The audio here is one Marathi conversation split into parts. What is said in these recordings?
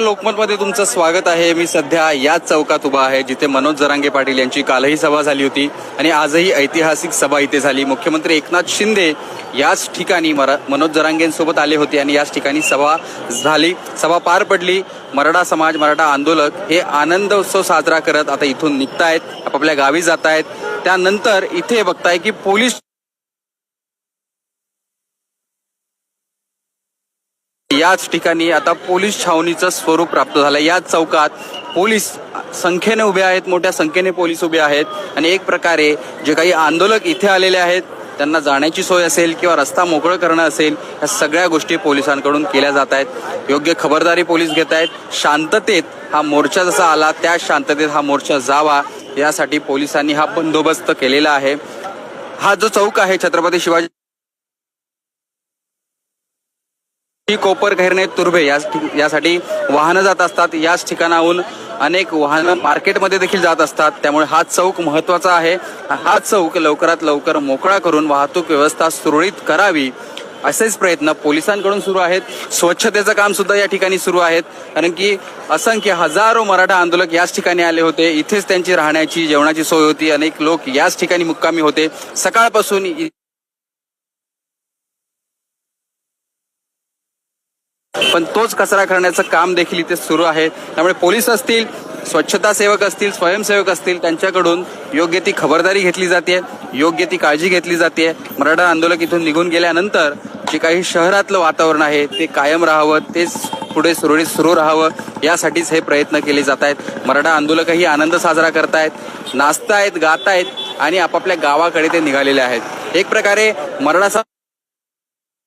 लोकमतमध्ये तुमचं स्वागत आहे. मी सध्या याच चौकात उभा आहे जिथे मनोज जरांगे पाटील यांची कालही सभा झाली होती आणि आजही ऐतिहासिक सभा इथे झाली. मुख्यमंत्री एकनाथ शिंदे याच ठिकाणी मरा मनोज जरांगेंसोबत आले होते आणि याच ठिकाणी सभा झाली. सभा पार पडली. मराठा समाज मराठा आंदोलक हे आनंद उत्सव साजरा करत आता इथून निघतायत आपापल्या गावी जात आहेत त्यानंतर इथे बघताय की पोलीस याच ठिकाणी आता पोलीस छावणीचं स्वरूप प्राप्त झालं याच चौकात पोलीस संख्येने उभे आहेत मोठ्या संख्येने पोलीस उभे आहेत. आणि एक प्रकारे जे काही आंदोलक इथे आलेले आहेत त्यांना जाण्याची सोय असेल किंवा रस्ता मोकळं करणं असेल ह्या सगळ्या गोष्टी पोलिसांकडून केल्या जात आहेत. योग्य खबरदारी पोलीस घेत आहेत. शांततेत हा मोर्चा जसा आला त्या शांततेत हा मोर्चा जावा यासाठी पोलिसांनी हा बंदोबस्त केलेला आहे. हा जो चौक आहे छत्रपती शिवाजी ही कोपर घैरणे तुर्भे या यासाठी वाहनं जात असतात. याच ठिकाणाहून अनेक वाहनं मार्केटमध्ये देखील जात असतात. त्यामुळे हा चौक महत्त्वाचा आहे. हा चौक लवकरात लवकर मोकळा करून वाहतूक व्यवस्था सुरळीत करावी असेच प्रयत्न पोलिसांकडून सुरू आहेत. स्वच्छतेचं काम सुद्धा या ठिकाणी सुरू आहेत. कारण की असंख्य हजारो मराठा आंदोलक याच ठिकाणी आले होते. इथेच त्यांची राहण्याची जेवणाची सोय होती. अनेक लोक याच ठिकाणी मुक्कामी होते. सकाळपासून पण तोच कचरा करण्याचं काम देखील इथे सुरू आहे. त्यामुळे पोलीस असतील स्वच्छता सेवक असतील स्वयंसेवक असतील त्यांच्याकडून योग्य ती खबरदारी घेतली जाते योग्य ती काळजी घेतली जाते. मराठा आंदोलक इथून निघून गेल्यानंतर जे काही शहरातलं वातावरण आहे ते कायम राहावं तेच पुढे सुरळीत सुरू राहावं यासाठीच हे प्रयत्न केले जात आहेत मराठा आंदोलकही आनंद साजरा करतायत नाचतायत गातायत आणि आपापल्या गावाकडे ते निघालेले आहेत. एक प्रकारे मराठा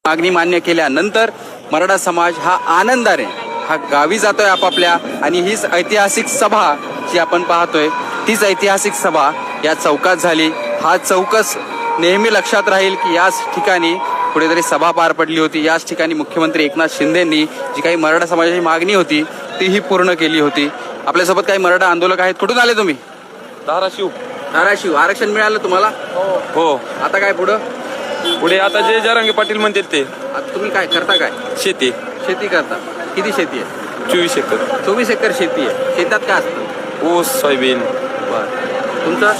मागणी मान्य केल्यानंतर मराठा समाज हा आनंदाने हा गावी जातोय आपापल्या आणि हीच ऐतिहासिक सभा जी आपण पाहतोय तीच ऐतिहासिक सभा या चौकात झाली. हा चौकच नेहमी लक्षात राहील की याच ठिकाणी कुठेतरी सभा पार पडली होती. याच ठिकाणी मुख्यमंत्री एकनाथ शिंदेंनी जी काही मराठा समाजाची मागणी होती तीही पूर्ण केली होती. आपल्यासोबत काही मराठा आंदोलक आहेत. कुठून आले तुम्ही? धाराशिव. धाराशिव. आरक्षण मिळालं तुम्हाला? हो. आता काय पुढं? पुढे आता जे जरांगे पाटील म्हणतात ते. आता तुम्ही काय करता काय? शेती. शेती करता. किती शेती आहे? चोवीस एकर. चोवीस एकर शेती आहे. शेतात काय असतं? ऊस सोयाबीन. बरं. तुमचं?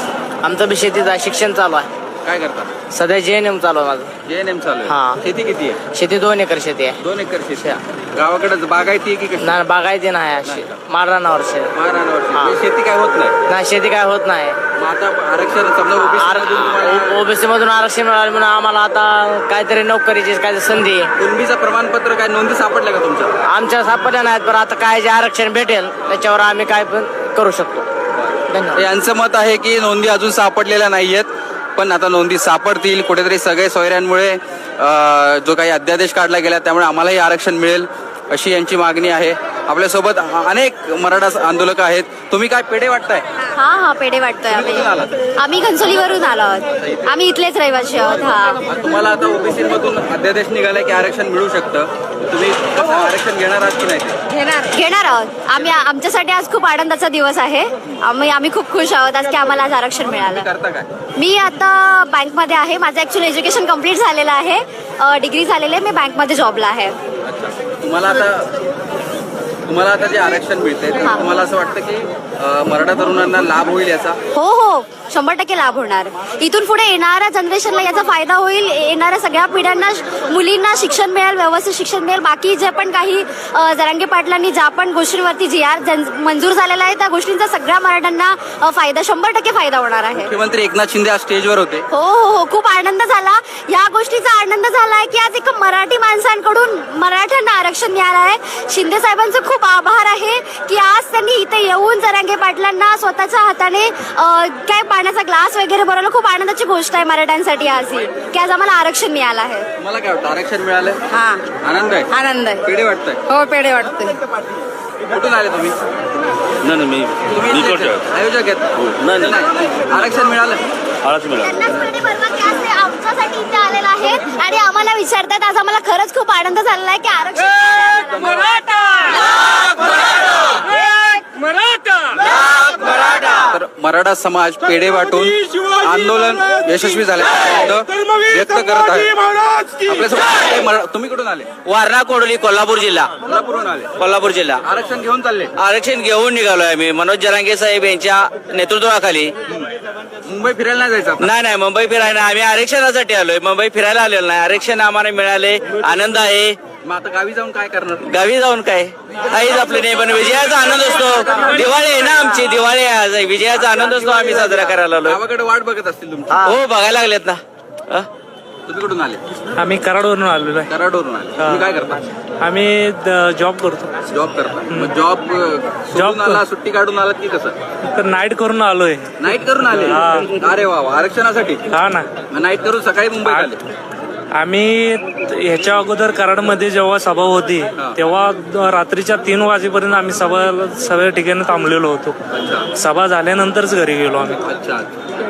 आमचं बी शेतीचं आहे, शिक्षण चालू आहे. काय करता? सध्या जे एन एम चालू आहे माझं. जे एन एम चालू हा. आहे शेती किती आहे? शेती दोन एकर शेती आहे. दोन एकर शेती. आहे गावाकडे बागायती आहे की कशी? ना बागायती नाही अशी. माळरानावर शेत महाराणावर शेती. हा. म्हणजे शेती काय होत नाही? ना शेती काय होत नाही. आता आरक्षण समजा ओबीसी मधून आरक्षण मिळालं म्हणून आम्हाला आता काहीतरी नोकरीची काहीतरी संधी आहे. कुणबीचं प्रमाणपत्र काय नोंदी सापडल्या का तुमच्या? आमच्या सापडल्या नाहीत पण आता काय जे आरक्षण भेटेल त्याच्यावर आम्ही काय पण करू शकतो. धन्यवाद. यांचं मत आहे की नोंदी अजून सापडलेल्या नाहीयेत पण आता नोंदी सापडतील. कुठेतरी सगळे सोयऱ्यांमुळे अं, जो काही अध्यादेश काढला गेला त्यामुळे आम्हालाही आरक्षण मिळेल. अशी यांची मागणी आहे. आपल्यासोबत अनेक मराठा आंदोलक आहेत. तुम्ही काय पेढे वाटताय? हा हा पेढे वाटतोय कुठून आलात? आम्ही आम्ही घनसोलीवरून आलो आहोत. आम्ही इथलेच रहिवासी आहोत हा. तुम्हाला आता ओबीसी मधून अध्यादेश निघालाय की आरक्षण मिळू शकतं. तुम्ही कसं आरक्षण घेणार आहात की नाही? ते? घेणार. घेणार आहोत. आम्ही आमच्यासाठी आज खूप आनंदाचा दिवस आहे. आम्ही आम्ही खूप खुश आहोत आज की आम्हाला आज आरक्षण मिळालं. करता काय? मी आता बँकमध्ये आहे. माझं ॲक्च्युली एज्युकेशन कंप्लीट झालेलं आहे. डिग्री झालेली आहे. मी बँकमध्ये जॉबला आहे. तुम्हाला आता तुम्हाला आता जे आरक्षण मिळते. तुम्हाला असं वाटतं की मराठा तरुणांना लाभ होईल याचा हो हो शंभर टक्के लाभ होणार. इथून पुढे येणाऱ्या जनरेशनला याचा फायदा होईल. येणाऱ्या सगळ्या पिढ्यांना मुलींना शिक्षण मिळेल व्यवस्थित शिक्षण मिळेल. बाकी जे पण काही जरांगे पाटलांनी ज्या पण गोष्टींवरती जी आर मंजूर झालेला आहे त्या गोष्टींचा सगळ्या मराठ्यांना फायदा शंभर टक्के फायदा होणार आहे. मुख्यमंत्री एकनाथ शिंदे आज स्टेजवर होते. हो हो हो खूप आनंद झाला. या गोष्टीचा आनंद झाला आहे की आज एक मराठी माणसांकडून मराठ्यांना आरक्षण मिळालं आहे. शिंदे साहेबांचं खूप आभार आहे की आज त्यांनी इथे येऊन जरांगे पाटलांना स्वतःच्या हाताने काय पाण्याचा ग्लास वगैरे बनवलं खूप आनंदाची गोष्ट आहे मराठ्यांसाठी आज. ही की आज आम्हाला आरक्षण मिळालं आहे. तुम्हाला काय वाटतं आरक्षण मिळालं? हा. आनंद आहे? आनंद आहे. पेढे वाटतंय? हो पेढे वाटते कुठून आले तुम्ही? नाही नाही मी तुम्ही मी इथलेच करतोय. आहेत? आयोजक आहेत. नाही, नाही. आरक्षण मिळालं? आळाच मिळाला. त्यांनाच पेढे भरवा की आज ते आमच्यासाठी इथे आलेले आहेत आणि आम्हाला विचारतात. आज आम्हाला खरंच खूप आनंद झालेला आहे की आरक्षण मिळालं आम्हाला. तर मराठा समाज पेढे वाटून आंदोलन यशस्वी झाले. व्यक्त करत आहे. आपल्यासोबत तुम्ही कुठून आले? वारणा कोडोली कोल्हापूर जिल्हा. कोल्हापूरहून आले. कोल्हापूर जिल्हा. आरक्षण घेऊन चालले. आरक्षण घेऊन निघालोय आम्ही. मनोज जरांगे साहेब यांच्या नेतृत्वाखाली. मुंबई फिरायला नाही जायचं. नाही नाही मुंबई फिरायला आम्ही आरक्षणासाठी आलोय. मुंबई फिरायला आलेलो नाही. आरक्षण आम्हाला मिळाले. आनंद आहे. मग आता गावी जाऊन काय करणार? गावी जाऊन काय? काहीच आपलं नाही पण विजयाचा आनंद असतो. दिवाळी आहे ना आमची दिवाळी आहे आज. विजयाचा आनंद असतो आम्ही साजरा करायला आलोय. गावाकडे वाट बघत असतील तुमची. हो बघायला लागलेत ना? तुम्ही कुठून आले? आम्ही कराडवरून आलेलो आहे. कराडवरून आले. तुम्ही काय करता? आम्ही जॉब करतो. जॉब करता. मग जॉब सोडून Job आला सुट्टी काढून आलात की कसं? तर नाईट करून आलोय. नाईट करून आले? अरे वा वा आरक्षणासाठी? हा ना. मग नाईट करून सकाळी मुंबईत आले. आम्ही ह्याच्या अगोदर कराडमध्ये जेव्हा सभा होती तेव्हा रात्रीच्या तीन वाजेपर्यंत आम्ही सभा सगळ्या ठिकाणी थांबलेलो होतो. सभा झाल्यानंतरच घरी गेलो आम्ही. अच्छा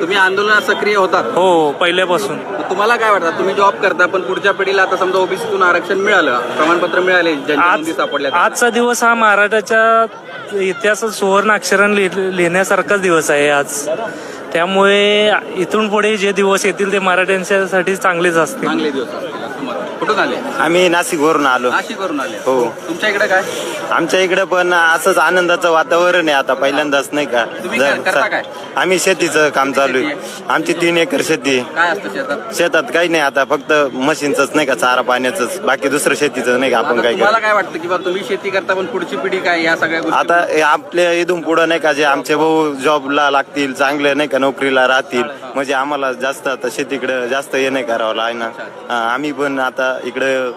तुम्ही आंदोलनात सक्रिय होतात. हो पहिल्यापासून. मग तुम्हाला काय वाटतं? तुम्ही जॉब करता पण पुढच्या पिढीला आता समजा ओबीसीतून आरक्षण मिळालं प्रमाणपत्र मिळाले आज त्या. आजचा दिवस हा मराठाच्या इतिहासात सुवर्ण अक्षराने लिह- लिहिण्यासारखाच दिवस आहे आज. त्यामुळे इथून पुढे जे दिवस येतील ते मराठ्यांच्यासाठी चांगलेच असतील. चांगले दिवस कुठून आले? आम्ही नाशिकवरून आलो. नाशिक वरून आले. हो. तुमच्या इकडे काय? आमच्या इकडे पण असंच आनंदाचं वातावरण आहे आता पहिल्यांदाच नाही का? तुम्ही जर- काय- करता काय? आम्ही शेतीचं काम चालू आहे. आमची तीन एकर शेती आहे. काय असतं शेतात? शेतात काही नाही आता फक्त मशीनच नाही का चारा पाण्याच बाकी दुसरं शेतीचं नाही का आपण आता काय तुम्हाला काय वाटतं की बा तुम्ही शेती करता पण पुढची पिढी काय या सगळ्या गोष्टी आता हे आपल्या इथून पुढं नाही का जे आमचे भाऊ जॉबला लागतील चांगले नाही का नोकरीला राहतील. म्हणजे आम्हाला जास्त आता शेतीकडे जास्त हे नाही करावं हा, आम्ही पण आता इकडे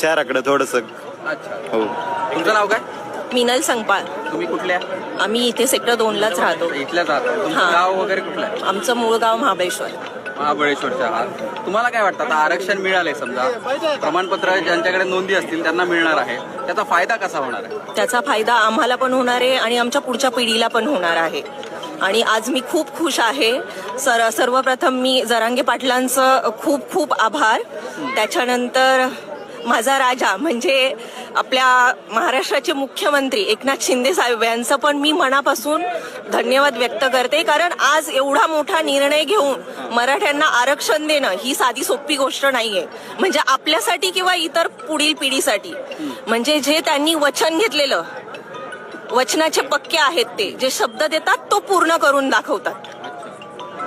शहराकडे थोडस. अच्छा. हो. तुमचं नाव काय? मिनल संगपाळ तुम्ही कुठल्या? आम्ही इथे सेक्टर दोनलाच राहतो. तुमचं हा. गाव वगैरे कुठलं? आहे आमचं मूळ गाव महाबळेश्वर. महाबळेश्वरच्या आहात. तुम्हाला काय वाटतं? आता आरक्षण मिळालंय समजा. प्रमाणपत्र ज्यांच्याकडे नोंदी असतील त्यांना मिळणार आहे. त्याचा फायदा कसा होणार आहे? त्याचा फायदा आम्हाला पण होणार आहे आणि आमच्या पुढच्या पिढीला पण होणार आहे. आणि आज मी खूप खुश आहे. सर सर्वप्रथम मी जरांगे पाटलांचं खूप खूप आभार. त्याच्यानंतर माझा राजा म्हणजे आपल्या महाराष्ट्राचे मुख्यमंत्री एकनाथ शिंदे साहेब यांचं पण मी मनापासून धन्यवाद व्यक्त करते. कारण आज एवढा मोठा निर्णय घेऊन मराठ्यांना आरक्षण देणं ही साधी सोपी गोष्ट नाहीये. म्हणजे आपल्यासाठी किंवा इतर पुढील पिढीसाठी. म्हणजे जे त्यांनी वचन घेतलेलं वचनाचे पक्के आहेत ते जे शब्द देतात तो पूर्ण करून दाखवतात.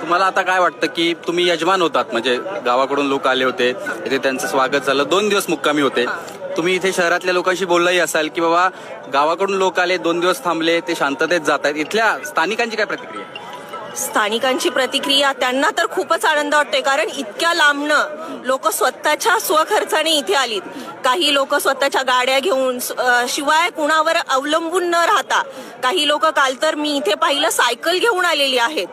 तुम्हाला आता काय वाटतं की तुम्ही यजमान होतात? म्हणजे गावाकडून लोक आले होते इथे त्यांचं स्वागत झालं दोन दिवस मुक्कामी होते. तुम्ही इथे शहरातल्या लोकांशी बोललाही असाल की बाबा गावाकडून लोक आले दोन दिवस थांबले ते शांततेत जात आहेत इथल्या स्थानिकांची काय प्रतिक्रिया स्थानिकांची प्रतिक्रिया त्यांना तर खूपच आनंद वाटतोय कारण इतक्या लांबनं लोक स्वतःच्या स्वखर्चाने इथे आलीत. काही लोक स्वतःच्या गाड्या घेऊन शिवाय कुणावर अवलंबून न राहता काही लोक काल तर मी इथे पाहिलं सायकल घेऊन आलेली आहेत.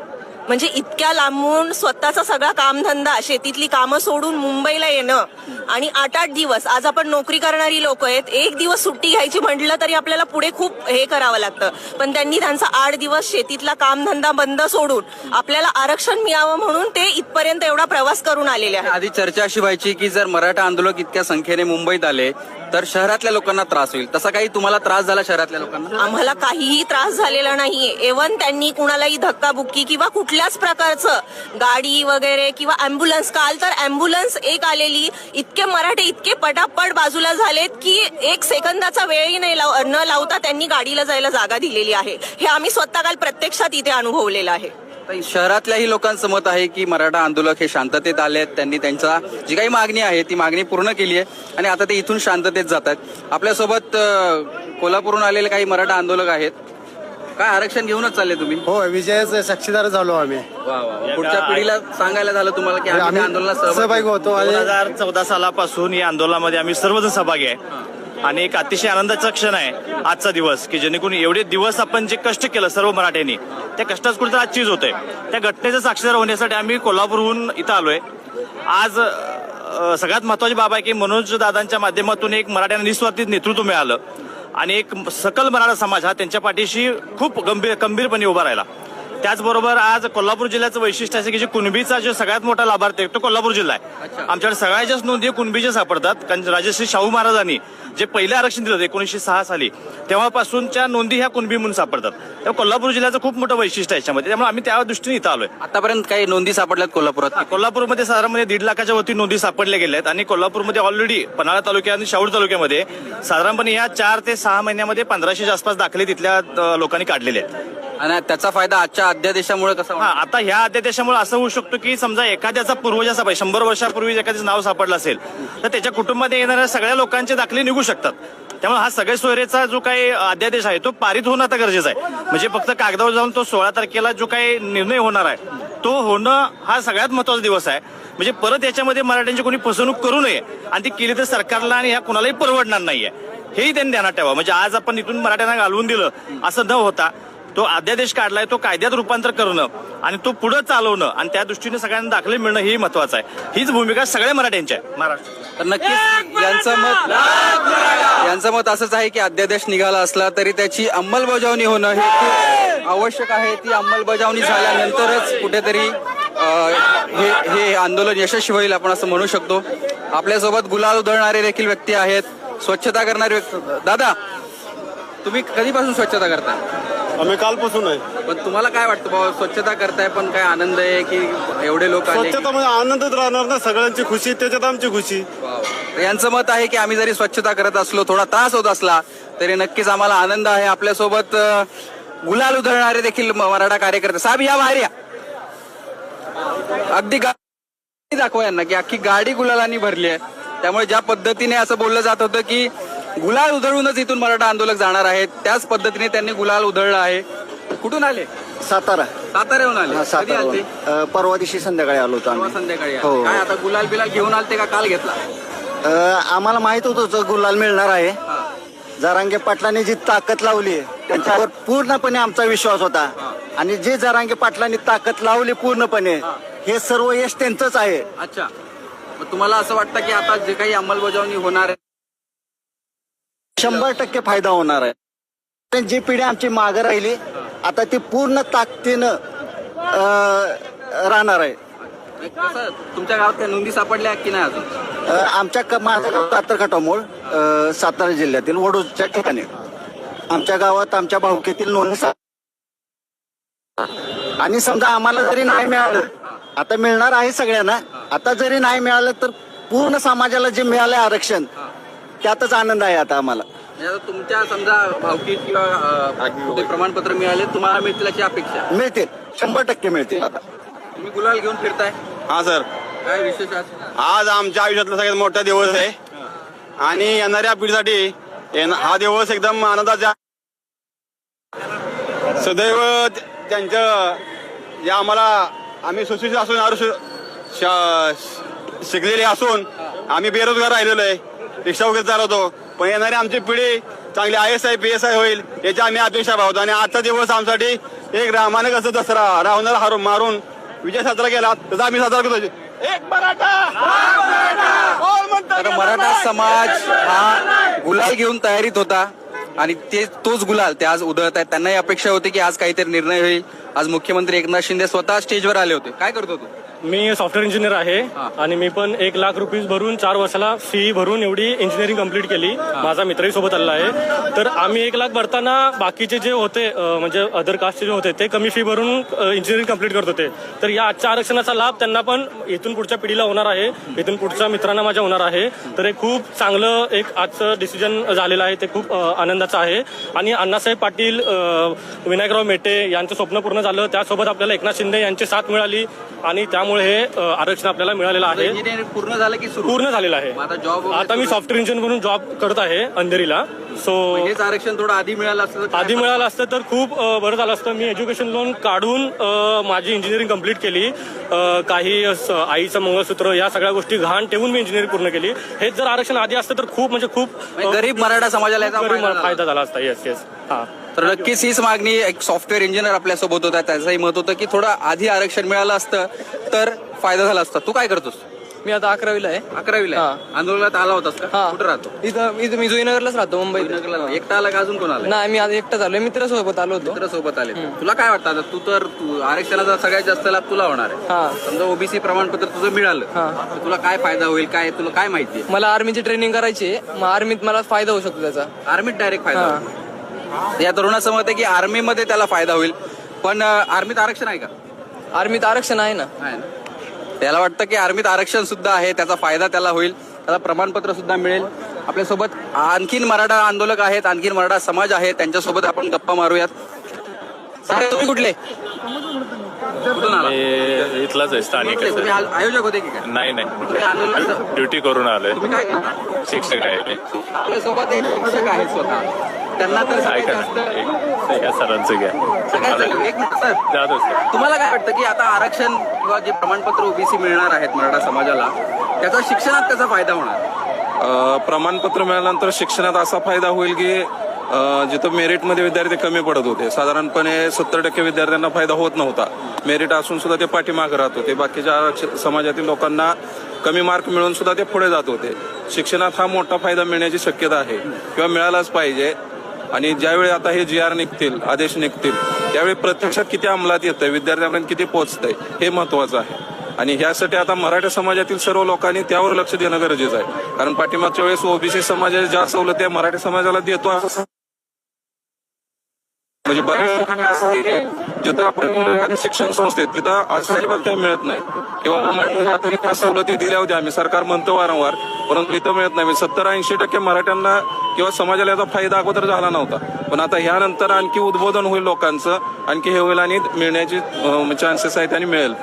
म्हणजे इतक्या लांबून स्वतःचा सगळा कामधंदा शेतीतली कामं सोडून मुंबईला येणं आणि आठ आठ दिवस आज आपण नोकरी करणारी लोक आहेत एक दिवस सुट्टी घ्यायची म्हटलं तरी आपल्याला पुढे खूप हे करावं लागतं. पण त्यांनी त्यांचा आठ दिवस शेतीतला कामधंदा बंद सोडून आपल्याला आरक्षण मिळावं म्हणून ते इथपर्यंत एवढा प्रवास करून आलेले आहेत. आधी चर्चा अशी व्हायची की जर मराठा आंदोलक इतक्या संख्येने मुंबईत आले तर शहरातल्या लोकांना त्रास होईल. तसा काही तुम्हाला त्रास झाला शहरातल्या लोकांना? आम्हाला काहीही त्रास झालेला नाहीये. एवन त्यांनी कुणालाही धक्काबुक्की किंवा कुठल्याच प्रकारचं गाडी वगैरे किंवा अँब्युलन्स काल तर अँब्युलन्स एक आलेली. इतके मराठे इतके पटापट बाजूला झालेत की एक सेकंदाचा वेळही नाही लाव न लावता त्यांनी गाडीला जायला जागा दिलेली आहे. हे आम्ही स्वतः काल प्रत्यक्षात इथे अनुभवलेलं आहे. शहरातल्याही लोकांचं मत आहे की मराठा आंदोलक हे शांततेत आले आहेत. त्यांनी त्यांचा जी काही मागणी आहे ती मागणी पूर्ण केली आहे आणि आता ते इथून शांततेत जात आहेत. आपल्यासोबत कोल्हापूरहून आलेले काही मराठा आंदोलक आहेत. काय आरक्षण घेऊनच चालले तुम्ही? हो विजयाचे साक्षीदार झालो आम्ही. वा वा वा. पुढच्या पिढीला सांगायला झालं तुम्हाला की आम्ही त्या आंदोलनात सहभागी सहभागी होतो दोन आणि हजार चौदा सालापासून या आंदोलनामध्ये आम्ही सर्वजण सहभागी आहे. आणि एक अतिशय आनंदाचा क्षण आहे आजचा दिवस की जेणेकरून एवढे दिवस आपण जे कष्ट केलं सर्व मराठ्यांनी त्या कष्टाच कुठे आज चीज होतंय. त्या घटनेचं साक्षीदार होण्यासाठी आम्ही कोल्हापूरहून इथं आलोय. आज अ, सगळ्यात महत्वाची बाब आहे की मनोज दादांच्या माध्यमातून एक मराठ्यांना निस्वार्थी नेतृत्व मिळालं. आणि एक सकल मराठा समाज हा त्यांच्या पाठीशी खूप गंभीर गंभीरपणे उभा राहिला. त्याचबरोबर आज कोल्हापूर जिल्ह्याचं वैशिष्ट्य असं की जे कुणबीचा जो सगळ्यात मोठा लाभार्थी आहे तो कोल्हापूर जिल्हा आहे. आमच्याकडे सगळ्याच्याच नोंदी कुणबीचे सापडतात कारण राजश्री शाहू महाराजांनी जे पहिले आरक्षण दिलं होतं एकोणीसशे सहा साली तेव्हापासूनच्या नोंदी ह्या कुणबी म्हणून सापडतात. त्यामुळे कोल्हापूर जिल्ह्याचं खूप मोठं वैशिष्ट्य आहे याच्यामध्ये त्यामुळे आम्ही त्या दृष्टीने इथं आलोय. आतापर्यंत काही नोंदी सापडल्यात कोल्हापुरात? कोल्हापूरमध्ये साधारणपणे दीड लाखाच्या वरती नोंदी सापडल्या गेल्या आहेत आणि कोल्हापूरमध्ये ऑलरेडी पन्हाळा तालुक्यात आणि शाहूर तालुक्यामध्ये साधारणपणे या चार ते सहा महिन्यामध्ये पंधराशेच्या आसपास दाखले तिथल्या लोकांनी काढलेले आहेत. आणि त्याचा फायदा आजच्या अध्यादेशामुळे कसा हा होणार? आता ह्या अध्यादेशामुळे असं होऊ शकतो की समजा एखाद्याचा पूर्वजाचा पाहिजे शंभर वर्षापूर्वी एखाद्याचं नाव सापडलं असेल तर त्याच्या कुटुंबात येणाऱ्या सगळ्या लोकांचे दाखले निघू शकतात. त्यामुळे हा सगळे सोयरेचा जो काही अध्यादेश आहे तो पारित होणं आता गरजेचं आहे. म्हणजे फक्त कागदावर जाऊन तो सोळा तारखेला जो काही निर्णय होणार आहे तो होणं हा सगळ्यात महत्त्वाचा दिवस आहे. म्हणजे परत याच्यामध्ये मराठ्यांची कोणी फसवणूक करू नये आणि ती केली तर सरकारला आणि ह्या कुणालाही परवडणार नाहीये. हेही त्यांनी ध्यानात ठेवा म्हणजे आज आपण इथून मराठ्यांना घालवून दिलं असं न होता. तो अध्यादेश काढलाय तो कायद्यात रूपांतर करणं आणि तो पुढे चालवणं आणि त्या दृष्टीने सगळ्यांना दाखले मिळणं ही महत्वाचं आहे. हीच भूमिका सगळ्या मराठ्यांची आहे. महाराष्ट्र. तर नक्कीच यांचं मत यांचं मत असंच आहे की अध्यादेश निघाला असला तरी त्याची अंमलबजावणी होणं हे आवश्यक आहे. ती अंमलबजावणी झाल्यानंतरच कुठेतरी हे हे आंदोलन यशस्वी होईल आपण असं म्हणू शकतो. आपल्यासोबत गुलाल उधळणारे देखील व्यक्ती आहेत. स्वच्छता करणारे व्यक्ती दादा तुम्ही कधीपासून स्वच्छता करता? आम्ही कालपासून आहे. पण तुम्हाला काय वाटतं बाबा स्वच्छता करताय पण काय आनंद आहे की एवढे लोक आले स्वच्छता म्हणजे आनंदच राहणार ना सगळ्यांची खुशी त्याच्यात आमची खुशी. तर यांचं मत आहे की आम्ही जरी स्वच्छता करत असलो थोडा त्रास होत असला तरी नक्कीच आम्हाला आनंद आहे. आपल्यासोबत अं, गुलाल उधळणारे देखील म- मराठा कार्यकर्ते. साहेब या बाहेर या. अगदी गा- दाखवा यांना की अख्खी गाडी गुलालांनी भरली आहे. त्यामुळे ज्या पद्धतीने असं बोललं जात होतं की गुलाल उधळूनच इथून मराठा आंदोलक जाणार आहेत. त्याच पद्धतीने त्यांनी गुलाल उधळलं आहे. कुठून आले? सातारा. साताऱ्याहून आले. हा, कधी आलते? सातारा अ, परवा दिवशी संध्याकाळी आलो होतो परवा आम्ही संध्याकाळी आले. हो. काय आता गुलाल बिलाल घेऊन आलते का? काल घेतला? अ, आम्हाला माहीत होतं जो गुलाल मिळणार आहे. जरांगे पाटलांनी जी ताकद लावली त्यांच्यावर पूर्णपणे आमचा विश्वास होता. आणि जे जरांगे पाटलांनी ताकद लावली पूर्णपणे हे सर्व यश त्यांचंच आहे. अच्छा. मग तुम्हाला असं वाटतं की आता जे काही अंमलबजावणी होणार आहे शंभर टक्के फायदा होणार आहे. जी पिढी आमची मागं राहिली आता ती पूर्ण ताकदीनं राहणार आहे. कसं तुमच्या गावात काही नोंदी सापडल्या की नाही अजून? अ, आमच्या क- माझं गाव कातरकाटामूळ अ, सातारा जिल्ह्यातील वडूजच्या ठिकाणी. आमच्या गावात आमच्या भाऊकीतील नोंद सा- आणि समजा आम्हाला जरी नाही मिळालं आता मिळणार आहे सगळ्यांना. आता जरी नाही मिळालं तर पूर्ण समाजाला जे मिळालंय आरक्षण त्यातच आनंद आहे आता आम्हाला. म्हणजे आता तुमच्या समजा भावकीत किंवा अं, प्रमाणपत्र मिळाले तुम्हाला मिळतील अशी अपेक्षा. मिळतील. शंभर टक्के मिळतील आता. तुम्ही गुलाल घेऊन फिरताय? हा सर. काय विशेष आज? आज आमच्या आयुष्यातला सगळ्यात मोठा दिवस आहे. आणि येणाऱ्या पिढीसाठी येण- हा दिवस एकदम आनंदाचा सदैव त- त्यांचं जे आम्हाला आम्ही सुशिक्षित असून आरु शिकलेले असून आम्ही बेरोजगार राहिलेलो आहे. रिक्षा वगैरे चालवतो. पण येणारी आमची पिढी चांगली I S I P S I होईल याची आम्ही अपेक्षा पाहतो. आणि आजचा दिवस आमच्यासाठी एक रामाने कसं दसरा रावणाला हारून मारून विजय साजरा केला तसा आम्ही साजरा करतो. एक मराठा! बोल म्हणता तर मराठा समाज हा गुलाल घेऊन तयारीत होता. आणि ते तोच गुलाल ते आज उधळत आहेत. त्यांनाही अपेक्षा होती की आज काहीतरी निर्णय होईल. आज मुख्यमंत्री एकनाथ शिंदे स्वतः स्टेजवर आले होते. काय करतो तू? मी सॉफ्टवेअर इंजिनियर आहे आणि मी पण एक लाख रुपीज भरून चार वर्षाला फी भरून एवढी इंजिनिअरिंग कंप्लीट केली. माझा मित्रही सोबत आलेला आहे. तर आम्ही एक लाख भरताना बाकीचे जे होते म्हणजे अदर कास्टचे जे होते ते कमी फी भरून इंजिनिअरिंग कंप्लीट करत होते. तर या आजच्या आरक्षणाचा लाभ त्यांना पण इथून पुढच्या पिढीला होणार आहे. इथून पुढच्या मित्रांना माझ्या होणार आहे. तर हे खूप चांगलं एक आजचं डिसिजन झालेलं आहे. ते खूप आनंदाचं आहे. आणि अण्णासाहेब पाटील विनायकराव मेटे यांचं स्वप्न पूर्ण झालं. त्यासोबत आपल्याला एकनाथ शिंदे यांची साथ मिळाली आणि त्यामुळे हे अं, आरक्षण आपल्याला मिळालेलं आहे. इंजिनिअरिंग पूर्ण झालं की सुरू? पूर्ण झालेलं आहे. आता जॉब वगैरे आता मी सुरू- सॉफ्टवेअर इंजिनियर म्हणून जॉब करत आहे अंधेरीला. सो हेच आरक्षण थोडं आधी मिळालं असतं तर काय आधी मिळालं असतं तर खूप अ, बरं झालं असतं. मी एज्युकेशन लोन काढून अ, माझी इंजिनिअरिंग कंप्लीट केली. अ, काही स- आईचं मंगळसूत्र या सगळ्या गोष्टी घाण ठेवून मी इंजिनिअरिंग पूर्ण केली. हेच जर आरक्षण आधी असतं तर खूप म्हणजे खूप म्हणजे गरीब मराठा समाजाला याचा गरीब फायदा झाला. फायदा झाला. असता. येस येस हा. तर नक्कीच हीच मागणी एक सॉफ्टवेअर इंजिनियर आपल्यासोबत होता. त्याचंही मत होतं की थोडं आधी आरक्षण मिळालं असतं तर फायदा झाला असता. तू काय करतोस? मी आता अकरावीला आहे. अकरावीला आहे. आंदोलनात आला होतास का? हा. कुठं राहतो? इथं इथं मी जुईनगरलाच राहतो मुंबईत. नगरला एकटा आला का अजून कोण आला नाही मी आज एकटाच आलोय मित्रासोबत आलो होतो. मित्र सोबत आले तुला काय वाटतं आता? तू तर तू आरक्षणाचा सगळ्यात जास्त लाभ तुला होणार आहे. हा. समजा ओबीसी प्रमाणपत्र तुझं मिळालं. तर तुला काय फायदा होईल? काय तुला काय माहिती मला आर्मीची ट्रेनिंग करायची आहे. मग आर्मीत मला फायदा होऊ शकतो त्याचा. आर्मीत डायरेक्ट फायदा होईल. या तरुणाचं मत आहे की आर्मीमध्ये त्याला फायदा होईल. पण आर्मीत आरक्षण आहे का? आर्मीत आरक्षण आहे ना. त्याला वाटतं की आर्मीत आरक्षण सुद्धा आहे त्याचा फायदा त्याला होईल त्याला प्रमाणपत्र सुद्धा मिळेल. आपल्यासोबत आणखीन मराठा आंदोलक आहेत आणखीन मराठा समाज आहे त्यांच्यासोबत आपण गप्पा मारूयात. तुम्ही कुठले? कुठून आला? इथलाच आहे स्थानिक कुठले? तुम्ही आ- आयोजक होते की काय? नाही नाही. ड्युटी करून आलोय. तुम्ही काय करता? शिक्षक आहे. आपल्यासोबत एक शिक्षक आहेत स्वतः. त्यांना तर ऐका जास्त ना एक- या सरांचं घ्या. सगळ्यात- एक मिनिट सर. जात असते तुम्हाला काय वाटतं की आता आरक्षण किंवा जे प्रमाणपत्र ओबीसी मिळणार आहेत मराठा समाजाला त्याचा शिक्षणात त्याचा फायदा होणार? अ, प्रमाणपत्र मिळाल्यानंतर शिक्षणात असा फायदा होईल की अ, जिथं मेरिटमध्ये विद्यार्थी कमी पडत होते साधारणपणे सत्तर टक्के विद्यार्थ्यांना फायदा होत नव्हता. मेरिट असून सुद्धा ते पाठीमागे राहत होते बाकीच्या आरक्षित समाजातील लोकांना कमी मार्क मिळून सुद्धा ते पुढे जात होते. शिक्षणात हा मोठा फायदा मिळण्याची शक्यता आहे किंवा मिळालाच पाहिजे. आणि ज्यावेळी आता हे जी आर निघतील आदेश निघतील त्यावेळी प्रत्यक्षात किती अंमलात येतंय विद्यार्थ्यांपर्यंत किती पोहोचतंय हे महत्वाचं आहे. आणि ह्यासाठी आता मराठा समाजातील सर्व लोकांनी त्यावर लक्ष देणं गरजेचं आहे. कारण पाठीमागच्या वेळेस ओबीसी समाजाच्या ज्या सवलती मराठा मराठी समाजाला देतो असं म्हणजे बऱ्याच जिथं आपण शिक्षण संस्थेत तिथं असायला त्या मिळत नाही. किंवा सवलती दिल्या होत्या आम्ही सरकार म्हणतो वारंवार परंतु इथं मिळत नाही. म्हणजे सत्तर ऐंशी टक्के मराठ्यांना किंवा समाजाला याचा फायदा अगोदर झाला नव्हता. पण आता ह्यानंतर आणखी उद्बोधन होईल लोकांचं. आणखी हे होईल आणि मिळण्याची चान्सेस म्हणजे आहेत आणि मिळेल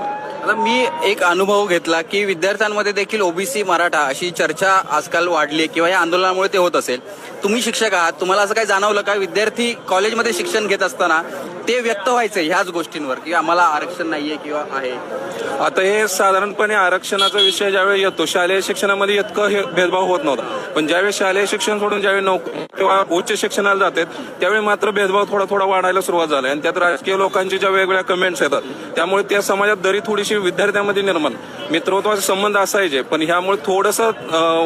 आता मी एक अनुभव घेतला की विद्यार्थ्यांमध्ये देखील ओबीसी मराठा अशी चर्चा आजकाल वाढली किंवा या आंदोलनामुळे ते होत असेल. तुम्ही शिक्षक आहात. तुम्हाला असं काही जाणवलं का? विद्यार्थी कॉलेजमध्ये शिक्षण घेत असताना ते व्यक्त व्हायचे ह्याच गोष्टींवर की आम्हाला आरक्षण नाहीये किंवा आहे. आता हे साधारणपणे आरक्षणाचा विषय ज्यावेळी येतो शालेय शिक्षणामध्ये इतकं हे भेदभाव होत नव्हता. पण ज्यावेळी शालेय शिक्षण सोडून ज्यावेळी नोकरी किंवा उच्च शिक्षणाला जाते त्यावेळी मात्र भेदभाव थोडा थोडा वाढायला सुरुवात झाला आणि त्यात राजकीय लोकांची ज्या वेगवेगळ्या कमेंट्स येतात त्यामुळे त्या समाजात दरी थोडीशी विद्यार्थ्यांमध्ये निर्माण. मित्रत्वाचे संबंध असायचे पण ह्यामुळे थोडंसं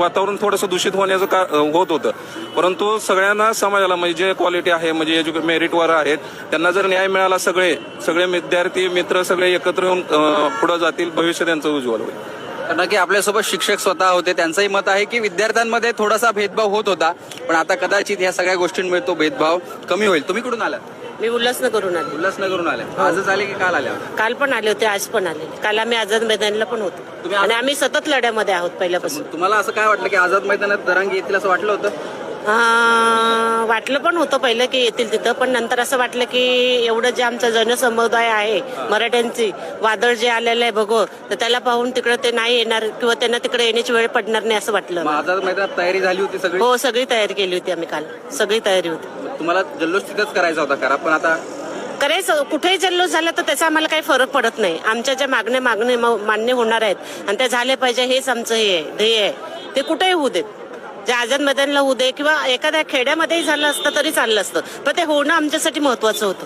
वातावरण थोडंसं दूषित होण्याचं का होत होतं. परंतु सगळ्यांना समाजाला म्हणजे जे क्वालिटी आहे म्हणजे एज्युके मेरिटवर आहेत त्यांना जर न्याय मिळाला सगळे सगळे विद्यार्थी मित्र सगळे एकत्र येऊन पुढे जातील भविष्य त्यांचं उज्ज्वल होईल. कारण की आपल्यासोबत शिक्षक स्वतः होते त्यांचंही मत आहे की विद्यार्थ्यांमध्ये थोडासा भेदभाव होत होता पण आता कदाचित ह्या सगळ्या गोष्टींमुळे तो भेदभाव कमी होईल. तुम्ही कुठून आलात? मी उल्हासनगरून आले. उल्हासनगरून आले. आजच आले की काल आल्या काल पण आले होते आज पण आले. काल आम्ही आझाद मैदानला पण होतो. आणि आम्ही सतत लढ्यामध्ये आहोत पहिल्यापासून. तुम्हाला असं काय वाटलं की आझाद मैदानात दरांगी येतील असं वाटलं होतं? वाटलं पण होतं पहिलं की येतील तिथं पण नंतर असं वाटलं की एवढं जे आमचं जनसमुदाय आहे मराठ्यांची वादळ जे आलेलं आहे भगो तर त्याला पाहून तिकडे ते नाही येणार किंवा त्यांना तिकडे येण्याची वेळ पडणार नाही असं वाटलं. मैदानात तयारी झाली होती सगळी? हो सगळी तयारी केली होती आम्ही काल. सगळी तयारी होती. तुम्हाला जल्लोष तिथंच करायचा होता करा पण आता करायचं कुठेही जल्लोष झाला तर त्याचा आम्हाला काही फरक पडत नाही. आमच्या ज्या मागण्या मागणे मान्य होणार आहेत आणि त्या झाले पाहिजे हेच आमचं हे आहे ध्येय आहे. ते कुठेही होऊ देत. जे आझाद मैदानला होऊ दे किंवा एखाद्या खेड्यामध्येही झालं असतं तरी चाललं असतं. पण ते होणं आमच्यासाठी महत्वाचं होतं.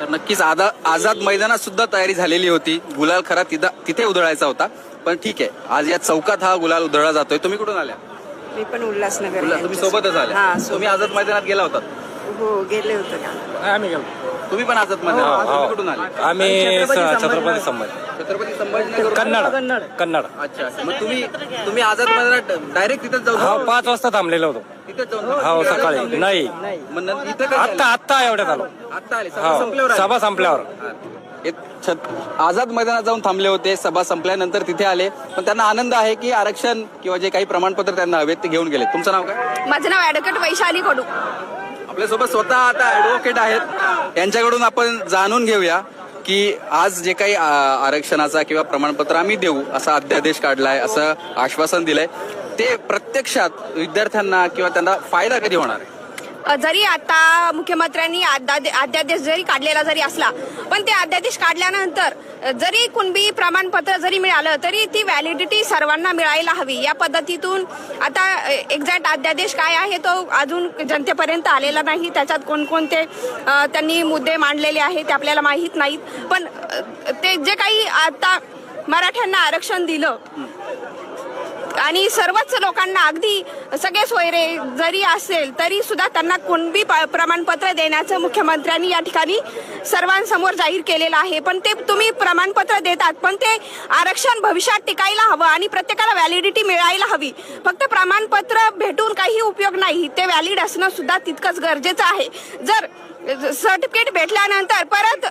तर नक्कीच आदा आझाद मैदानात सुद्धा तयारी झालेली होती. गुलाल खरा तिथं तिथे उधळायचा होता. पण ठीक आहे. आज या चौकात हा गुलाल उधळला जातोय. तुम्ही कुठून आल्या? मी पण उल्हासनगर उल्हा- तुम्ही सोबतच आल्या. हा तुम्ही आझाद मैदानात गेला होतात हो गेले होते का आम्ही गेलो. तुम्ही पण आझाद मैदानात तुम्ही कुठून आले? आम्ही छत्रपती संभाजी. छत्रपती संभाजीनगर कन्नड. कन्नड. अच्छा. मग तुम्ही तुम्ही आझाद मैदानात डायरेक्ट तिथेच जाऊ पाच वाजता थांबलेलो होतो. तिथेच जाऊन हो सकाळी. नाही. मग नंतर इथं काय आत्ता आत्ता एवढ्यात आलो. आता आले. सभा संपल्यावर आले. सभा संपल्यावर. हे छत- आझाद मैदानात जाऊन थांबले होते. सभा संपल्यानंतर तिथे आले. पण त्यांना आनंद आहे की आरक्षण किंवा जे काही प्रमाणपत्र त्यांना हवेत ते घेऊन गेले. तुमचं नाव काय? माझं नाव ऍडव्होकेट वैशाली कडू. आपल्यासोबत स्वतः आता ऍडव्होकेट आहेत. यांच्याकडून आपण जाणून घेऊया की आज जे काही आरक्षणाचा किंवा प्रमाणपत्र आम्ही देऊ असा अध्यादेश काढलाय असं आश्वासन दिलंय. ते प्रत्यक्षात विद्यार्थ्यांना किंवा त्यांना फायदा कधी होणार आहे? जरी आता मुख्यमंत्र्यांनी अध्यादेश जरी काढलेला जरी असला पण ते अध्यादेश काढल्यानंतर जरी कुणबी प्रमाणपत्र जरी मिळालं तरी ती व्हॅलिडिटी सर्वांना मिळायला हवी. या पद्धतीतून आता एक्झॅक्ट अध्यादेश काय आहे तो अजून जनतेपर्यंत आलेला नाही. त्याच्यात कोणकोणते त्यांनी मुद्दे मांडलेले आहेत ते आपल्याला माहीत नाहीत. पण ते जे काही आता मराठ्यांना आरक्षण दिलं आणि सर्वच लोकांना अगदी सगळे सोयरे जरी असेल तरी सुद्धा त्यांना कुणबी प- प्रमाणपत्र देण्याचं मुख्यमंत्र्यांनी या ठिकाणी सर्वांसमोर जाहीर केलेलं आहे. पण ते तुम्ही प्रमाणपत्र देतात पण ते आरक्षण भविष्यात टिकायला हवं आणि प्रत्येकाला व्हॅलिडिटी मिळायला हवी. फक्त प्रमाणपत्र भेटून काही उपयोग नाही. ते व्हॅलिड असणं सुद्धा तितकंच गरजेचं आहे. जर सर्टिफिकेट भेटल्यानंतर परत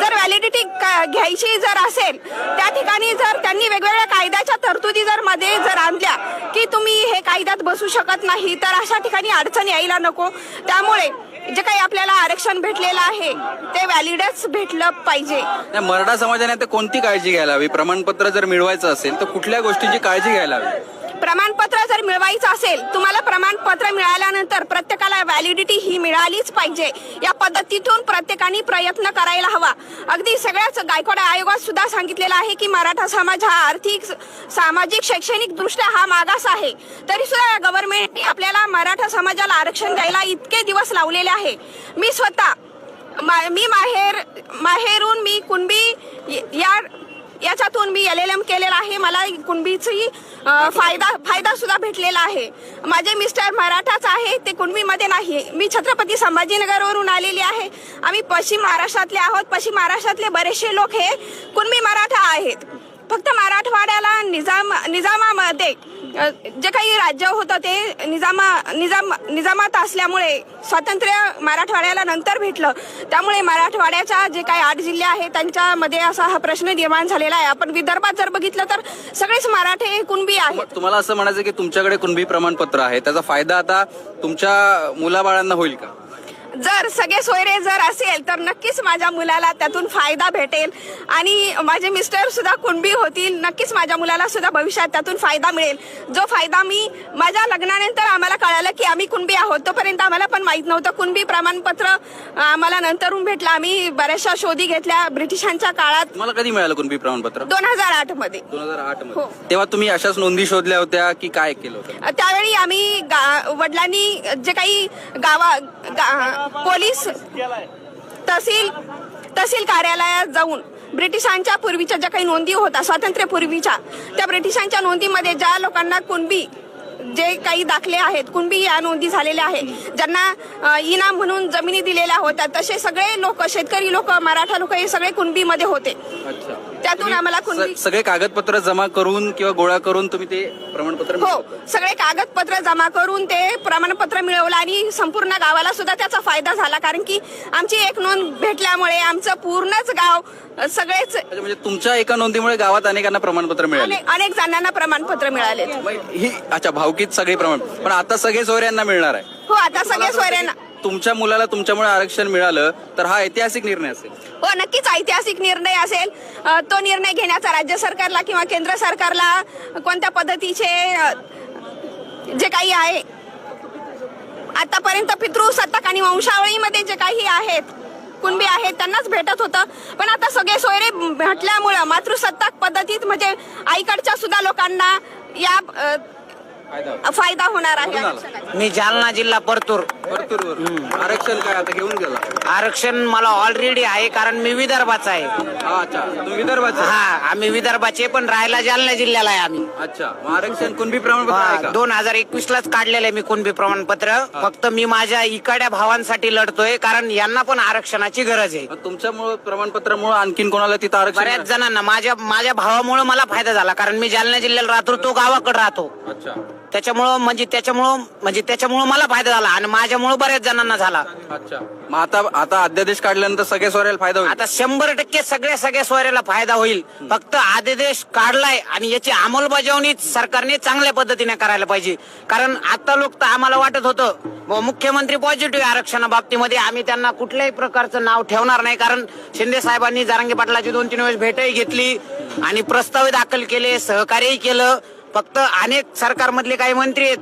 जर व्हॅलिडिटी घ्यायची जर असेल त्या ठिकाणी जर त्यांनी वेगवेगळ्या कायद्याच्या तरतुदी जर मध्ये जर आणल्या की तुम्ही हे कायद्यात बसू शकत नाही तर अशा ठिकाणी अडचण यायला नको. त्यामुळे जे काही आपल्याला आरक्षण भेटलेलं आहे ते व्हॅलिडच भेटलं पाहिजे. मराठा समाजाने आता कोणती काळजी घ्यायला हवी? प्रमाणपत्र जर मिळवायचं असेल तर कुठल्या गोष्टीची काळजी घ्यायला हवी? प्रमाणपत्र जर मिळवायचं असेल तुम्हाला प्रमाणपत्र मिळाल्यानंतर प्रत्येकाला व्हॅलिडिटी ही मिळालीच पाहिजे. या पद्धतीतून प्रत्येकाने प्रयत्न करायला हवा. अगदी सगळ्याच गायकवाड आयोगात सुद्धा सांगितलेलं आहे की मराठा समाज हा आर्थिक सामाजिक शैक्षणिक दृष्ट्या हा मागास आहे. तरी सुद्धा गव्हर्नमेंटने आपल्याला मराठा समाजाला आरक्षण द्यायला इतके दिवस लावलेले आहे. मी स्वतः मा- मी माहेर माहेरून मी कुणबी या याच्यातून मी एल एल एम केलेला आहे. मला कुणबीची फायदा फायदा सुद्धा भेटलेला आहे. माझे मिस्टर मराठाच आहे ते कुणबीमध्ये नाही मी छत्रपती संभाजीनगरवरून आलेली आहे. आम्ही पश्चिम महाराष्ट्रातले आहोत. पश्चिम महाराष्ट्रातले बरेचसे लोक हे कुणबी मराठा आहेत. फक्त मराठवाड्याला निजाम निजामामध्ये जे काही राज्य होतं ते निजामा निजाम निजामात असल्यामुळे स्वातंत्र्य मराठवाड्याला नंतर भेटलं. त्यामुळे मराठवाड्याच्या जे काही आठ जिल्हे आहेत त्यांच्यामध्ये असा हा प्रश्न निर्माण झालेला आहे. आपण विदर्भात जर बघितलं तर सगळेच मराठे कुणबी आहेत. तुम्हाला असं म्हणायचं की तुमच्याकडे कुणबी प्रमाणपत्र आहे त्याचा फायदा आता तुमच्या मुलाबाळांना होईल का? जर सगळे सोयरे जर असेल तर नक्कीच माझ्या मुलाला त्यातून फायदा भेटेल. आणि माझे मिस्टर सुद्धा कुणबी होतील नक्कीच माझ्या मुलाला सुद्धा भविष्यात त्यातून फायदा मिळेल. जो फायदा मी माझ्या लग्नानंतर आम्हाला कळालं की आम्ही कुणबी आहोत तोपर्यंत आम्हाला पण माहीत नव्हतं. कुणबी प्रमाणपत्र आम्हाला नंतरून भेटलं. आम्ही बऱ्याचशा शोधी घेतल्या ब्रिटिशांच्या काळात. तुम्हाला कधी मिळालं कुणबी प्रमाणपत्र? दोन हजार आठमध्ये. दोन हजार आठ हो. तेव्हा तुम्ही अशाच नोंदी शोधल्या होत्या की काय केलं होतं? त्यावेळी आम्ही गा- वडिलांनी जे काही गावा गा- पोलीस तहसील तहसील कार्यालयात जाऊन ब्रिटिशांच्या पूर्वीच्या ज्या काही नोंदी होत्या स्वातंत्र्यपूर्वीच्या त्या ब्रिटिशांच्या नोंदीमध्ये ज्या लोकांना कुणबी जे काही दाखले आहेत कुणबी या नोंदी झालेल्या आहेत ज्यांना इनाम म्हणून जमिनी दिलेल्या होत्या तसे सगळे लोक शेतकरी लोक मराठा लोक हे सगळे कुणबीमध्ये होते. अच्छा. त्यातून आम्हाला कुणबी स- सगळे कागदपत्र जमा करून किंवा गोळा करून तुम्ही ते प्रमाणपत्र हो सगळे कागदपत्र जमा करून ते प्रमाणपत्र मिळवलं आणि संपूर्ण गावाला सुद्धा त्याचा फायदा झाला. कारण की आमची एक नोंद भेटल्यामुळे आमचं पूर्णच गाव अ, सगळेच अच्छा, म्हणजे तुमच्या एका नोंदीमुळे गावात अनेकांना प्रमाणपत्र मिळाले. अनेक अनेक जणांना प्रमाणपत्र मिळाले मग ही अच्छा भावकीत सगळे प्रमाण पण आता सगळे सोयऱ्यांना मिळणार आहे. हो आता सगळे सोयऱ्यांना तुमच्या मुलाला तुमच्यामुळे आरक्षण मिळालं तर हा ऐतिहासिक निर्णय असेल. हो नक्कीच ऐतिहासिक निर्णय असेल. अ, तो निर्णय घेण्याचा राज्य सरकारला किंवा केंद्र सरकारला कोणत्या पद्धतीचे अ, जे काही आहे आतापर्यंत पितृसत्ताक आणि वंशावळीमध्ये जे काही आहेत कुणबी आहेत त्यांनाच भेटत होतं. पण आता सगळे सोयरे भेटल्यामुळं मातृसत्ताक पद्धतीत म्हणजे आईकडच्या सुद्धा लोकांना या अ, फायदा होणार आहे. आरक्षणाचा. मी जालना जिल्हा परतूर. परतूरवर आरक्षण काय आता घेऊन गेला? आरक्षण मला ऑलरेडी आहे कारण मी विदर्भाचा आहे. हा अच्छा विदर्भाचे हा आम्ही विदर्भाचे पण राहायला जालना जिल्ह्याला आहे आम्ही. अच्छा. मग आरक्षण कुणबी प्रमाणपत्र आहे का? दोन हजार एकवीस लाच काढलेलं आहे मी कुणबी प्रमाणपत्र. फक्त मी माझ्या इकाड्या भावांसाठी लढतोय कारण यांना पण आरक्षणाची गरज आहे. मग तुमच्यामुळे प्रमाणपत्रामुळे आणखीन कोणाला तिथं आरक्षण बऱ्याच जणांना माझ्या माझ्या भावामुळे मला फायदा झाला कारण मी जालना जिल्ह्याला राहतो तो गावाकडे राहतो. अच्छा. त्याच्यामुळं म्हणजे त्याच्यामुळं म्हणजे त्याच्यामुळं मला फायदा झाला आणि माझ्यामुळं बऱ्याच जणांना झाला. अच्छा. मग आता आता अध्यादेश काढल्यानंतर सगळे सोयऱ्याला फायदा होईल. आता शंभर टक्के सगळ्या सगळ्या सोयऱ्याला फायदा होईल. फक्त आदेश काढलाय आणि याची अंमलबजावणी सरकारने चांगल्या पद्धतीने करायला पाहिजे. कारण आता लोक तर आम्हाला वाटत होतं व मुख्यमंत्री पॉझिटिव्ह आरक्षणा बाबतीमध्ये आम्ही त्यांना कुठल्याही प्रकारचं नाव ठेवणार नाही. कारण शिंदे साहेबांनी जारांगे पाटलाची दोन तीन वेळेस भेटही घेतली आणि प्रस्ताव दाखल केले सहकार्यही केलं. फक्त अनेक सरकारमधले काही मंत्री आहेत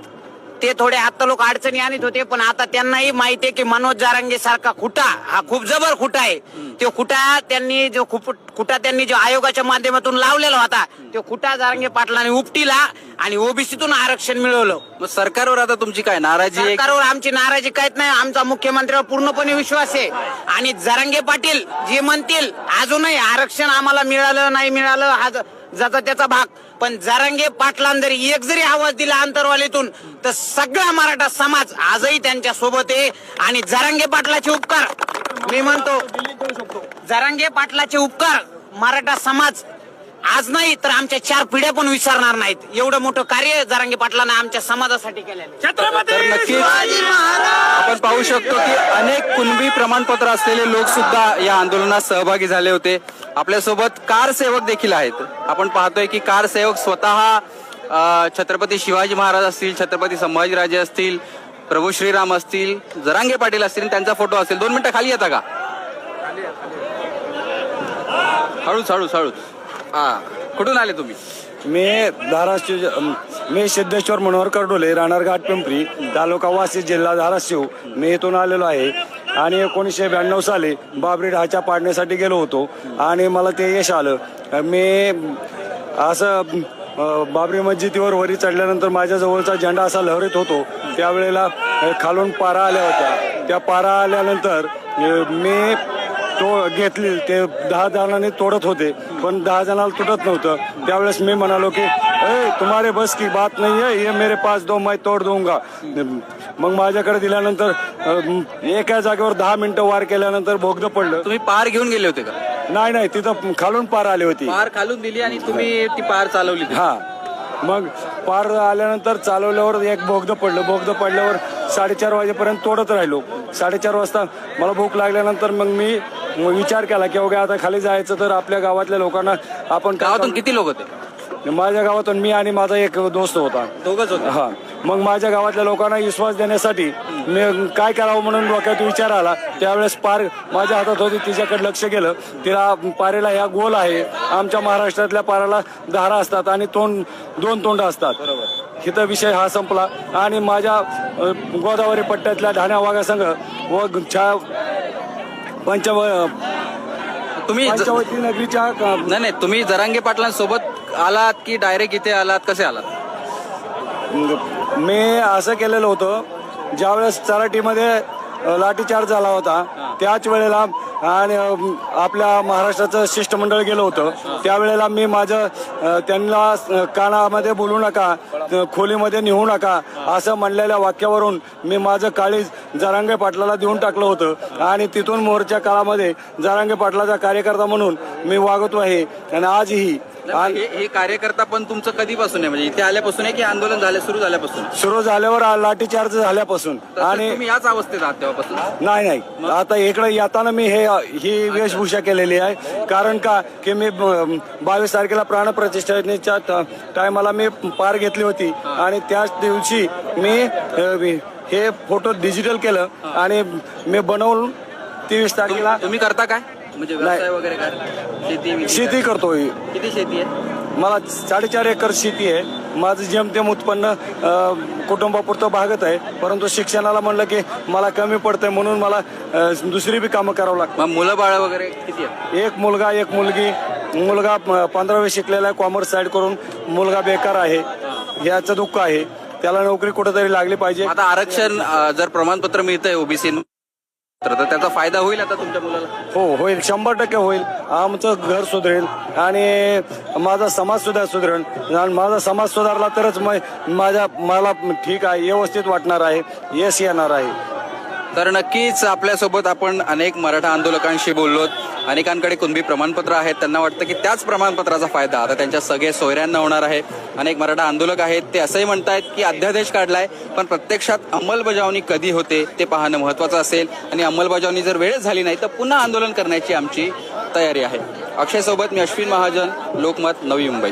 ते थोडे आता लोक अडचणी आणत होते पण आता त्यांनाही माहिती आहे की मनोज जारांगे सारखा खुटा हा खूप जबर खुटा आहे. तो खुटा त्यांनी जो खूप खुटा त्यांनी जो आयोगाच्या माध्यमातून लावलेला होता तो खुटा जारांगे पाटलाने उपटीला आणि ओबीसीतून आरक्षण मिळवलं. मग सरकारवर आता तुमची काय नाराजी आहे? सरकारवर आमची नाराजी काहीच नाही आमचा मुख्यमंत्र्यावर पूर्णपणे विश्वास आहे. आणि जरांगे पाटील जे म्हणतील अजूनही आरक्षण आम्हाला मिळालं नाही मिळालं हा ज- ज्याचा त्याचा भाग. पण जारांगे पाटलां जरी एक जरी आवाज दिला अंतरवालीतून तर सगळा मराठा समाज आजही त्यांच्यासोबत आहे. आणि जारांगे पाटलाचे उपकार मी म्हणतो जारांगे पाटलाचे उपकार मराठा समाज आज नाही तर आमच्या चार पिढ्या पण विसरणार नाहीत. एवढं मोठं कार्य जारांगे पाटलांना आमच्या समाजासाठी केलेलं आहे. तर नक्कीच आपण पाहू शकतो की अनेक कुणबी प्रमाणपत्र असलेले लोक सुद्धा या आंदोलनात सहभागी झाले होते. आपल्यासोबत कार सेवक देखील आहेत. आपण पाहतोय की कार सेवक स्वतः अ, छत्रपती शिवाजी महाराज असतील छत्रपती संभाजीराजे असतील प्रभू श्रीराम असतील जरांगे पाटील असतील त्यांचा फोटो असेल. दोन मिनिटं खाली येता का? हळूच हळूच हळूच. हा. कुठून आले तुम्ही? मी धाराशिव मी सिद्धेश्वर मनोहर कर्डोले राहणार घाट पिंपरी तालुका वासी जिल्हा धाराशिव. मी इथून आलेलो आहे. आणि एकोणीसशे ब्याण्णव साली बाबरी ढाचा पाडण्यासाठी गेलो होतो. आणि मला ते यश आलं. मी असं बाबरी मस्जिदीवर वरी चढल्यानंतर माझ्या जवळचा झेंडा असा लहरीत होतो. त्यावेळेला खालून पारा आल्या होत्या. त्या पारा आल्यानंतर मी तो घेतली ते दहा जणांनी तोडत होते पण दहा जणांना तुटत नव्हतं. त्यावेळेस मी म्हणालो की ए तुम्हारे बस की बात नाही है ये मेरे पास दो मैं तोड दूंगा. मग माझ्याकडे दिल्यानंतर एका जागेवर दहा मिनिटं वार केल्यानंतर बोगदं पडलं. तुम्ही पार घेऊन गेले होते का? नाही नाही तिथं खालून पार आली होती. पार खालून दिली आणि तुम्ही ती पार चालवली. हा. मग पार आल्यानंतर चालवल्यावर एक बोगदं पडलं. बोगदं पडल्यावर साडेचार वाजेपर्यंत तोडत राहिलो. साडेचार वाजता मला भूक लागल्यानंतर मग मी मग विचार केला की वगैरे आता खाली जायचं तर आपल्या गावातल्या लोकांना आपण काय गावातून किती लोक होते? माझ्या गावातून मी आणि माझा एक दोस्त होता. दोघच होते? हा. मग माझ्या गावातल्या लोकांना विश्वास देण्यासाठी मी काय करावं म्हणून डोक्यात विचार आला. त्यावेळेस पार माझ्या हातात होती तिच्याकडे लक्ष गेलं. तिला पारेला ह्या गोल आहे. आमच्या महाराष्ट्रातल्या पाराला धारा असतात आणि तोंड दोन तोंड असतात. इथं विषय हा संपला. आणि माझ्या गोदावरी पट्ट्यातल्या ढाण्या वाघासंघ व छा पंचव तुम्ही ज- पंचवटी नगरीच्या क- नाही नाही तुम्ही जरांगे पाटलांसोबत आलात की डायरेक्ट इथे आलात? कसे आलात? मी असं केलेलं होतं ज्यावेळेस चराटीमध्ये लाठीचार्ज झाला होता. त्याच वेळेला आणि आपल्या महाराष्ट्राचं शिष्टमंडळ गेलं होतं. त्यावेळेला मी माझं त्यांना कानामध्ये बोलू नका खोलीमध्ये नेऊ नका असं म्हणलेल्या वाक्यावरून मी माझं काळीज जरांगे पाटलाला देऊन टाकलं होतं. आणि तिथून मोर्चा काळामध्ये जरांगे पाटलाचा कार्यकर्ता म्हणून मी वागतो आहे. आणि आजही हे हे कार्यकर्ता पण तुमचं कधीपासून आहे? म्हणजे इथे आल्यापासून आहे की आंदोलन झालं सुरू झाल्यापासून? सुरू झाल्यावर लाठीचार्ज झाल्यापासून. आणि तुम्ही याच अवस्थेत आहात तेव्हापासून? नाही नाही. आता इकडे येताना मी हे ही वेशभूषा केलेली आहे. कारण का? की मी बावीस तारखेला प्राणप्रतिष्ठेच्या ट- टायमाला मी पार घेतली होती. आणि त्याच दिवशी मी हे फोटो डिजिटल केलं आणि मी बनवून तेवीस तारखेला तुम्ही करता काय? म्हणजे व्यवसाय वगैरे काय शेती काय? करतोय. किती शेती आहे? मला साडेचार एकर शेती आहे. माझं जेमतेम उत्पन्न अ, कुटुंबापुरतं भागत आहे. परंतु शिक्षणाला म्हणलं की मला कमी पडतंय म्हणून मला अ, दुसरी बी कामं करावं लागतं. मग मुलं बाळ वगैरे किती आहेत? एक मुलगा एक मुलगी. मुलगा प- पंधरावी शिकलेला आहे कॉमर्स साईड करून. मुलगा बेकार आहे. याचं दुःख आहे. त्याला नोकरी कुठेतरी लागली पाहिजे. आता आरक्षण अं, जर प्रमाणपत्र मिळतंय ओबीसी तर त्याचा फायदा होईल आता तुमच्या मुलाला? हो होईल. शंभर टक्के होईल. आमचं घर सुधरेल आणि माझा समाज सुद्धा सुधरेल. आणि माझा समाज सुधारला तरच माझ्या मला ठीक आहे व्यवस्थित वाटणार आहे. यश येणार आहे. तर नक्कीच आपल्यासोबत आपण अनेक मराठा आंदोलकांशी बोललोत अनेकांकडे कुणबी प्रमाणपत्र आहेत. त्यांना वाटतं की त्याच प्रमाणपत्राचा फायदा. आता त्यांच्या सगळे सोयऱ्यांना होणार आहे. अनेक मराठा आंदोलक आहेत. ते असंही म्हणतायत की अध्यादेश काढलाय पण प्रत्यक्षात अंमलबजावणी कधी होते ते पाहणं महत्वाचं असेल. आणि अंमलबजावणी जर वेळेत झाली नाही तर पुन्हा आंदोलन करण्याची आमची तयारी आहे. अक्षय सोबत मी अश्विन महाजन लोकमत नवी मुंबई.